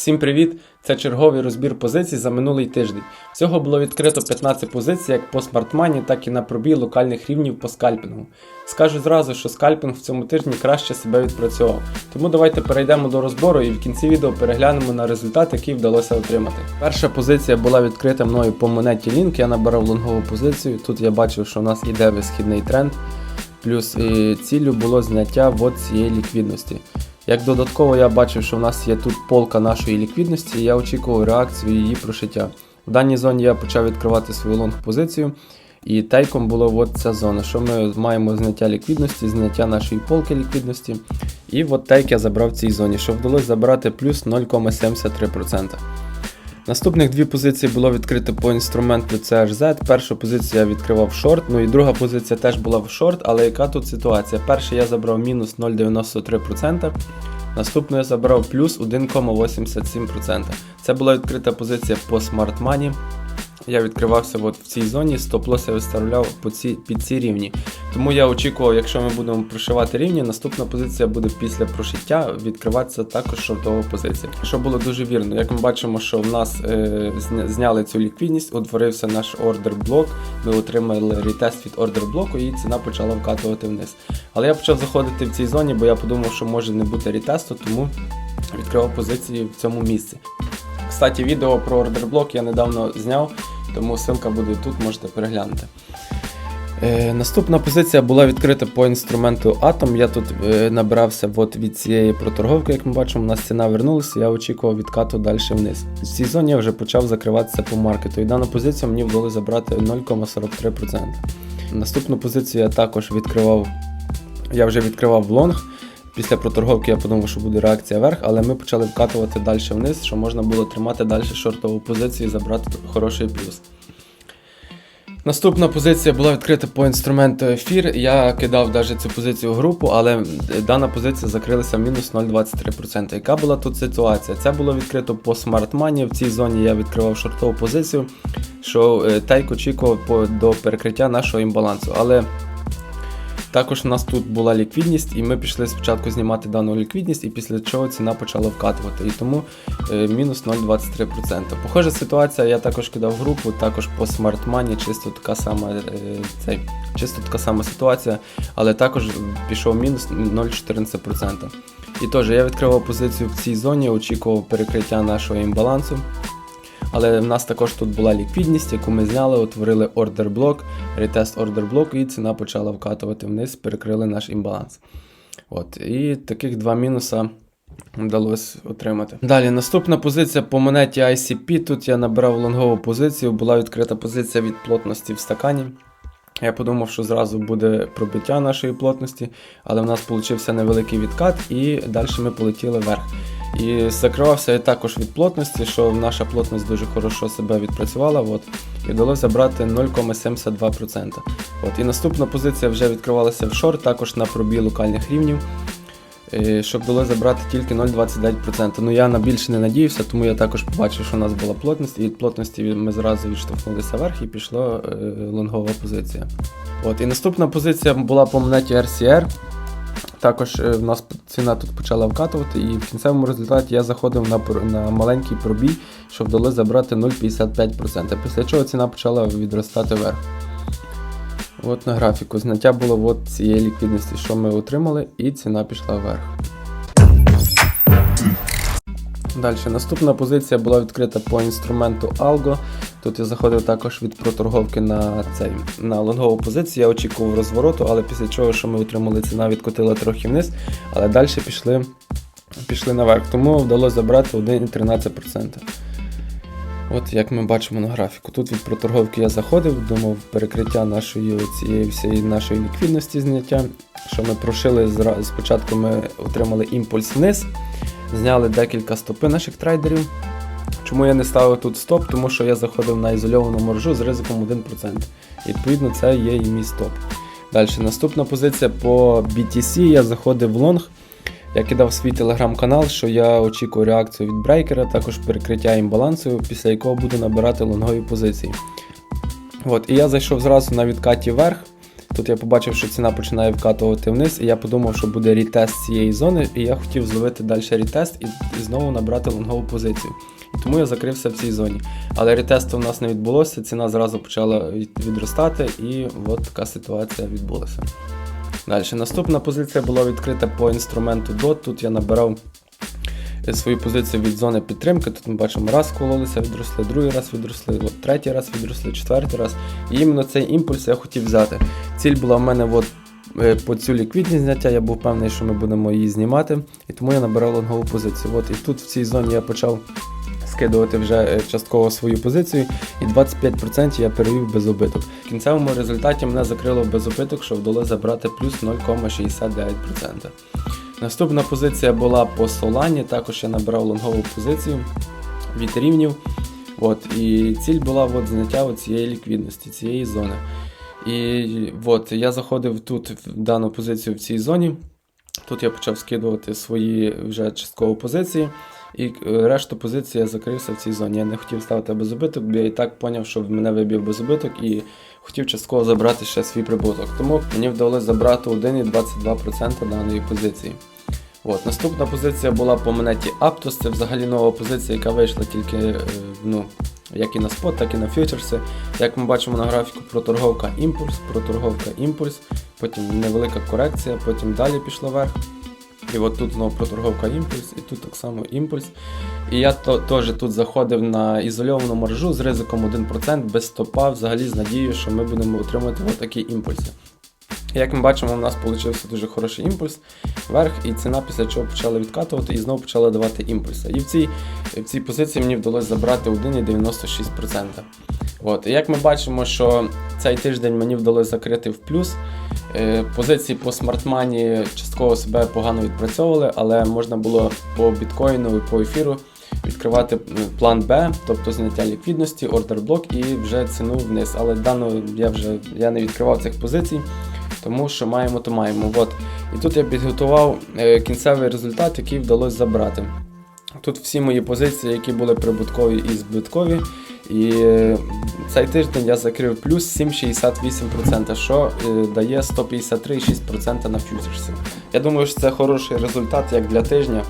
Всім привіт! Це черговий розбір позицій за минулий тиждень. Всього було відкрито 15 позицій як по смартмані, так і на пробій локальних рівнів по скальпінгу. Скажу зразу, що скальпінг в цьому тижні краще себе відпрацьовував. Тому давайте перейдемо до розбору і в кінці відео переглянемо на результат, який вдалося отримати. Перша позиція була відкрита мною по монеті Link, я набирав лонгову позицію. Тут я бачив, що у нас іде висхідний тренд. Плюс і ціллю було зняття от цієї ліквідності. Як додатково я бачив, що в нас є тут полка нашої ліквідності, і я очікував реакцію її прошиття. В даній зоні я почав відкривати свою лонг-позицію, і тейком була от ця зона, що ми маємо зняття ліквідності, зняття нашої полки ліквідності. І от тейк я забрав в цій зоні, що вдалося забрати плюс 0,73%. Наступних дві позиції було відкрито по інструменту CHZ. Першу позицію я відкривав шорт, ну і друга позиція теж була в шорт, але яка тут ситуація? Перше я забрав мінус 0,93%, наступну я забрав плюс 1,87%. Це була відкрита позиція по Smart Money. Я відкривався от в цій зоні, стоп-лос я виставляв по ці, під ці рівні. Тому я очікував, якщо ми будемо прошивати рівні, наступна позиція буде після прошиття відкриватися також шортова позиція. Що було дуже вірно. Як ми бачимо, що в нас е, зняли цю ліквідність, утворився наш ордер блок. Ми отримали ретест від ордер блоку і ціна почала вкатувати вниз. Але я почав заходити в цій зоні, бо я подумав, що може не бути ретесту, тому відкривав позиції в цьому місці. Кстати, відео про ордерблок я недавно зняв, тому ссылка буде тут, можете переглянути. Е, наступна позиція була відкрита по інструменту Atom. Я тут е, набирався от від цієї проторговки, як ми бачимо, у нас ціна вернулася, я очікував відкату далі вниз. В цій зоні я вже почав закриватися по маркету, і дану позицію мені вдалося забрати 0,43%. Наступну позицію я також відкривав, я вже відкривав лонг. Після проторговки я подумав, що буде реакція вверх, але ми почали вкатувати далі вниз, що можна було тримати далі шортову позицію і забрати хороший плюс. Наступна позиція була відкрита по інструменту ефір. Я кидав навіть цю позицію в групу, але дана позиція закрилася мінус 0,23%. Яка була тут ситуація? Це було відкрито по Money. В цій зоні я відкривав шортову позицію, що е, тейк очікував до перекриття нашого імбалансу. Але також у нас тут була ліквідність, і ми пішли спочатку знімати дану ліквідність, і після чого ціна почала вкатувати. І тому е, мінус 0,23%. Похожа ситуація, я також кидав групу, також по Money, чисто така сама е, цей, чисто така сама ситуація, але також пішов мінус 0,14%. І теж я відкривав позицію в цій зоні, очікував перекриття нашого імбалансу. Але в нас також тут була ліквідність, яку ми зняли, утворили ордер блок, ретест ордер блоку, і ціна почала вкатувати вниз, перекрили наш імбаланс. От, І таких два мінуса вдалося отримати. Далі, наступна позиція по монеті ICP. Тут я набирав лонгову позицію, була відкрита позиція від плотності в стакані. Я подумав, що зразу буде пробиття нашої плотності, але в нас вийшов невеликий відкат, і далі ми полетіли вверх. І закривався я також від плотності, що наша плотність дуже хорошо себе відпрацювала. От, і вдалося забрати 0,72%. От, і наступна позиція вже відкривалася в шорт, також на пробій локальних рівнів. е, Щоб вдалося забрати тільки 0,29%. Ну я на більше не надіявся, тому я також побачив, що у нас була плотність, і від плотності ми зразу відштовхнулися вверх і пішла е, лонгова позиція. От, і наступна позиція була по монеті RCR. Також е, в нас ціна тут почала вкатувати, і в кінцевому результаті я заходив на, на маленький пробій, що вдалося забрати 0,55%. Після чого ціна почала відростати вверх. От на графіку. Зняття було от цієї ліквідності, що ми отримали, і ціна пішла вверх. Далі, наступна позиція була відкрита по інструменту Algo. Тут я заходив також від проторговки на цей на лонгову позицію. Я очікував розвороту, але після чого, що ми отримали, ціна відкотила трохи вниз, але далі пішли, пішли наверх. Тому вдалося забрати 1,13%. От як ми бачимо на графіку. Тут від проторговки я заходив, думав перекриття нашої цієї всієї нашої ліквідності зняття. Що ми прошили спочатку, ми отримали імпульс вниз, зняли декілька стопи наших трейдерів. Чому я не ставив тут стоп? Тому що я заходив на ізольовану маржу з ризиком 1%. І відповідно це є і мій стоп. Далі, наступна позиція по BTC. Я заходив в лонг. Я кидав свій телеграм-канал, що я очікую реакцію від брейкера, також перекриття імбалансу, після якого буду набирати лонгові позиції. От, і я зайшов зразу на відкаті вверх. Тут я побачив, що ціна починає вкатувати вниз, і я подумав, що буде рітест цієї зони, і я хотів зловити далі рітест і, і знову набрати лонгову позицію. І тому я закрився в цій зоні. Але рітесту в нас не відбулося, ціна зразу почала відростати, і от така ситуація відбулася. Далі. Наступна позиція була відкрита по інструменту DOT. Тут я набирав свою позицію від зони підтримки. Тут ми бачимо, раз кололися, відросли, другий раз відросли, третій раз відросли, четвертий раз. І іменно цей імпульс я хотів взяти. Ціль була в мене от, е, по цю ліквідність зняття, я був певний, що ми будемо її знімати, і тому я набирав лонгову позицію. От, і тут в цій зоні я почав скидувати вже е, частково свою позицію, і 25% я перевів без убиток. В кінцевому результаті мене закрило без убиток, що вдалося забрати плюс 0,69%. Наступна позиція була по Солані, також я набрав лонгову позицію від рівнів. От, і ціль була от, зняття цієї ліквідності, цієї зони. І от, я заходив тут в дану позицію в цій зоні. Тут я почав скидувати свої вже частково позиції, і е, решту позицій я закрився в цій зоні. Я не хотів ставити безубиток, бо я і так зрозумів, що в мене вибив безубиток і хотів частково забрати ще свій прибуток. Тому мені вдалося забрати 1,22% даної позиції. От, наступна позиція була по монеті Aptos. Це взагалі нова позиція, яка вийшла тільки е, ну, як і на спот, так і на фьючерси. Як ми бачимо на графіку, проторговка імпульс, проторговка імпульс, потім невелика корекція, потім далі пішла вверх. І от тут знову проторговка імпульс, і тут так само імпульс. І я теж тут заходив на ізольовану маржу з ризиком 1% без стопа, взагалі з надією, що ми будемо отримати от такі імпульси. Як ми бачимо, у нас вийшов дуже хороший імпульс вверх, і ціна після чого почала відкатувати і знову почала давати імпульси. І в цій, в цій позиції мені вдалося забрати 1,96%. От. Як ми бачимо, що цей тиждень мені вдалося закрити в плюс. Е, Позиції по смартмані частково себе погано відпрацьовували, але можна було по біткоїну і по ефіру відкривати план Б, тобто зняття ліквідності, ордер блок і вже ціну вниз. Але дану я вже я не відкривав цих позицій, тому що маємо, то маємо. От. І тут я підготував е, кінцевий результат, який вдалося забрати. Тут всі мої позиції, які були прибуткові і збиткові. І е, цей тиждень я закрив плюс 7,68%, що е, дає 153,6% на фьючерсі. Я думаю, що це хороший результат як для тижня.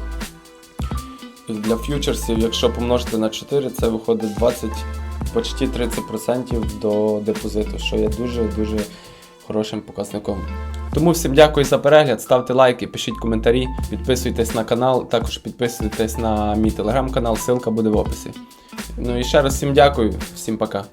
Для фьючерсів, якщо помножити на 4, це виходить 20, почти 30% до депозиту, що є дуже-дуже хорошим показником. Тому всім дякую за перегляд, ставте лайки, пишіть коментарі, підписуйтесь на канал, також підписуйтесь на мій телеграм-канал, ссылка буде в описі. Ну і ще раз всім дякую, всім пока.